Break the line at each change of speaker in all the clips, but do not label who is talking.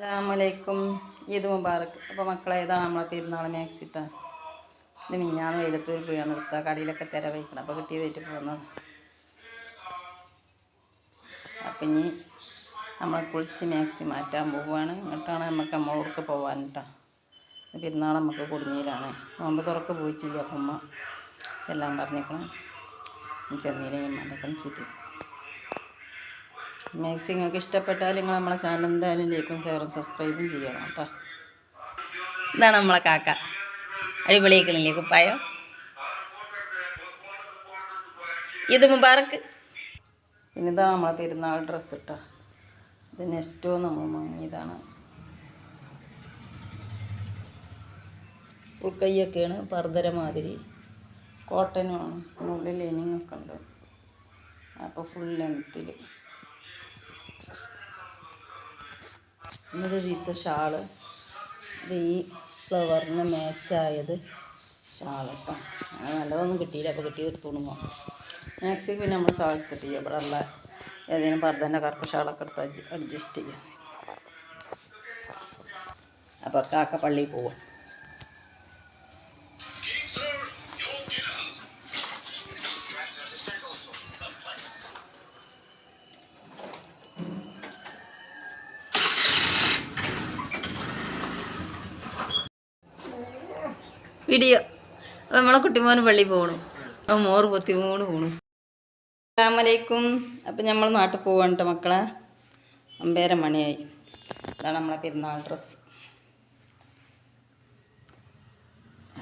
അസ്സാമലൈക്കും ഈദ് മുബാറക്ക് അപ്പോൾ മക്കളെ ഇതാണ് നമ്മളെ പെരുന്നാൾ മാക്സ് ഇട്ടാ ഇത് മിഞ്ഞാന്ന് വെയിലത്ത് ഒരു പോയാണ് എടുത്താൽ കടയിലൊക്കെ തിര വയ്ക്കണം. അപ്പോൾ കിട്ടിയതായിട്ട് പോകുന്നത് അപ്പം ഇനി നമ്മളെ കുളിച്ച് മാക്സി മാറ്റാൻ പോവുകയാണ് എന്നിട്ടാണ് നമുക്ക് നമ്മളോടൊക്കെ പോകാൻ കേട്ടോ പെരുന്നാൾ നമുക്ക് കുടുങ്ങിയിലാണ് നോമ്പ് തുറക്ക് പോയിട്ടില്ല. അപ്പം അമ്മ ചെല്ലാൻ പറഞ്ഞേക്കണം. ചെന്നീരെയും മലക്കം ചീത്തി മാക്സി ഒക്കെ ഇഷ്ടപ്പെട്ടാൽ നിങ്ങൾ നമ്മളെ ചാനൽ എന്തായാലും ലൈക്കും ഷെയറും സബ്സ്ക്രൈബും ചെയ്യണം കേട്ടോ. ഇതാണ് നമ്മളെ കാക്ക. അടിപൊളിയാക്കണില്ലേ കുപ്പായം? ഇത് മുബാറക്ക് പിന്നെ ഇതാണ് നമ്മളെ പെരുന്നാൾ ഡ്രസ്സ് കേട്ടോ ഇത് നെസ്റ്റോ നമ്മൾ വാങ്ങിയതാണ്. ഉൾക്കൈയൊക്കെയാണ് പർദ്ദര മാതിരി. കോട്ടനുമാണ് ഉള്ളിൽ ലൈനിങ് ഒക്കെ ഉണ്ട്. അപ്പോൾ ഫുൾ ലെങ്ത്തിൽ എന്നൊരു രീതി ഷാൾ. ഇത് ഈ ഫ്ലവറിന് മാച്ചായത് ഷാൾ കേട്ടോ നല്ലതൊന്നും കിട്ടിയില്ല. അപ്പോൾ കിട്ടിയ ഒരു തുണി പോകാം മാക്സിക്ക് പിന്നെ നമ്മൾ ഷാൾ എടുത്തിട്ട് ചെയ്യാം. ഇവിടെ ഉള്ള ഏതെങ്കിലും പർദ്ദന്റെ കറുപ്പ് ഷാളൊക്കെ എടുത്ത് അഡ്ജസ്റ്റ് ചെയ്യാം. അപ്പോൾ കാക്ക പള്ളിയിൽ പോവും. വീഡിയോ നമ്മളെ കുട്ടിമോന് പള്ളി പോകണു അപ്പോൾ മോറ് പൊത്തി മൂന്ന് പോണു. അസ്സാമലൈക്കും അപ്പം നമ്മൾ നാട്ടിൽ പോവാണ് കേട്ടോ മക്കളെ. അമ്പേര മണിയായി. ഇതാണ് നമ്മളെ പെരുന്നാൾ ഡ്രസ്സ്.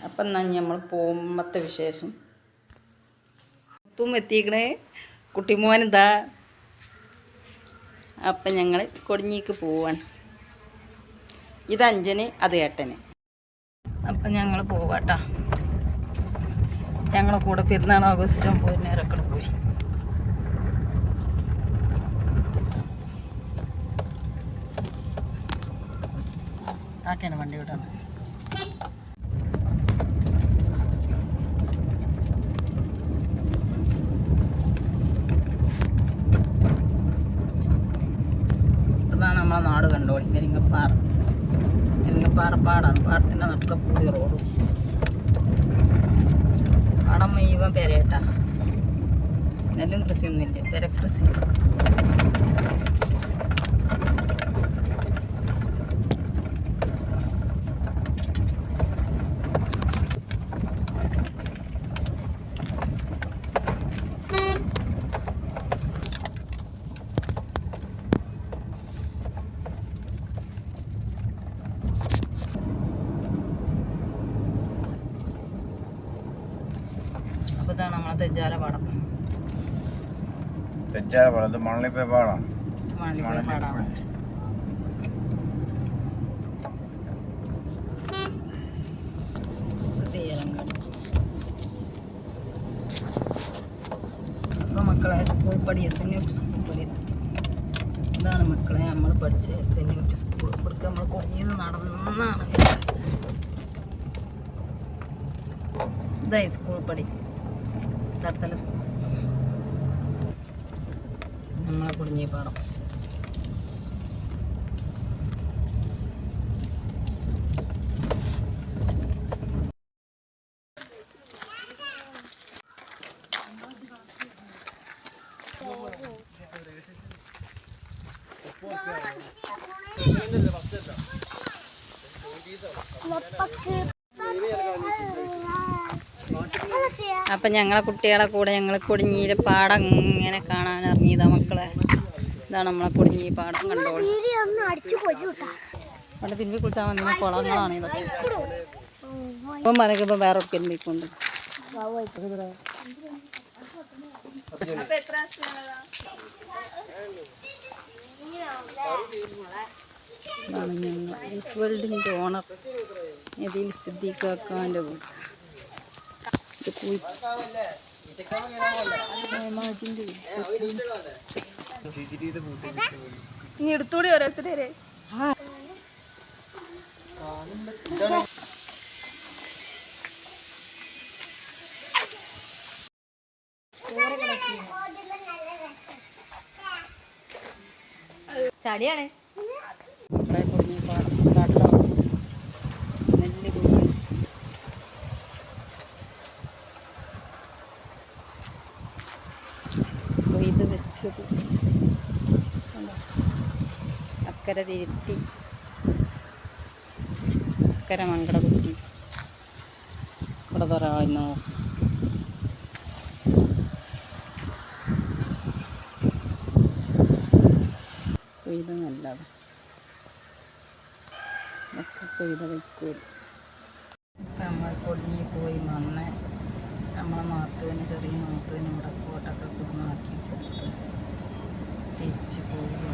അപ്പം എന്നാ നമ്മൾ പോകുമ്പത്തെ വിശേഷം. തും എത്തിക്കണേ. കുട്ടിമോൻ ഇതാ. അപ്പം ഞങ്ങൾ കൊടിഞ്ഞിക്ക് പോവാണ്. ഇത് അഞ്ചന് അത് ഏട്ടന്. അപ്പം ഞങ്ങൾ പോവാട്ടാ. ഞങ്ങളെ കൂടെ പെരുന്നാൾ ആഘോഷിച്ചാൽ നേരക്കട പോയി. ആക്കേണ്ട വണ്ടി വിടാണ് അതാണ് നമ്മളെ നാട് കണ്ടോളി നെരിങ്ങപ്പാറ നെരിങ്ങപ്പാറ പാടാണ് പാടത്തിന്റെ നടുക്ക കൂടി റോഡും. പാടം മുഴുവൻ പെരേട്ടാ നെല്ലും കൃഷിയൊന്നുമില്ല. പെരക്കൃഷി അപ്പോൾ ഇതാണ് നമ്മളെ തെജാര പാടം.
തെച്ചാല പാടം. ഇത് മണലിപ്പേ പാടാം.
മാലിപ്പുഴ പാടാണ് മക്കളെ സ്കൂൾ പടി S N U P school പടി ഇതാണ് മക്കളെ നമ്മൾ പഠിച്ച S N U P school ഇവിടേക്ക് നമ്മൾ കുടുങ്ങിയത് നടന്നാണ്. ഇതായി സ്കൂൾ പടി തടത്തല സ്കൂൾ നമ്മളെ കുടുങ്ങിയ പാടം. അപ്പം ഞങ്ങളെ കുട്ടികളെ കൂടെ ഞങ്ങൾ കുടുങ്ങിയിൽ പാടം ഇങ്ങനെ കാണാൻ ഇറങ്ങിയതാ മക്കളെ. ഇതാണ് നമ്മളെ കുടുങ്ങി പാടം കണ്ടോളൂ അവിടെ തിരുമ്പി കുളിച്ചാൽ വന്നിരുന്ന കുളങ്ങളാണ് ഇതൊക്കെ. ഇപ്പം മരക്ക് ഇപ്പം വേറെ ഒക്കെ എന്തൊക്കെയുണ്ട് ഇതാണ് ഞങ്ങൾ ഈസ് വേൾഡിന്റെ ഓണർ ഇതിൽ സിദ്ദീഖാക്കാന്റെ വീട്. ഇത് പോയി.
ഇനി എടുത്തൂടി ഓരോരുത്തരെ ചടിയാണ്
ഇവിടെ കുടുങ്ങി
വെച്ചത്.
അക്കരെ തിരുത്തി. അക്കരെ മങ്കട കുത്തി ഇവിടെ ഒരാളിന്നോ കൊയ്ത് നല്ലത്. ഒക്കെ കൊയ്ത വയ്ക്കൂല നമ്മൾ പൊടിഞ്ഞു പോയി വന്ന് നമ്മളെ നാത്തുവിന് ചെറിയ നാത്തുവിന് ഇവിടെ കോട്ടൊക്കെ കൊടുന്നാക്കി കൊടുത്ത് തിരിച്ച് പോവുക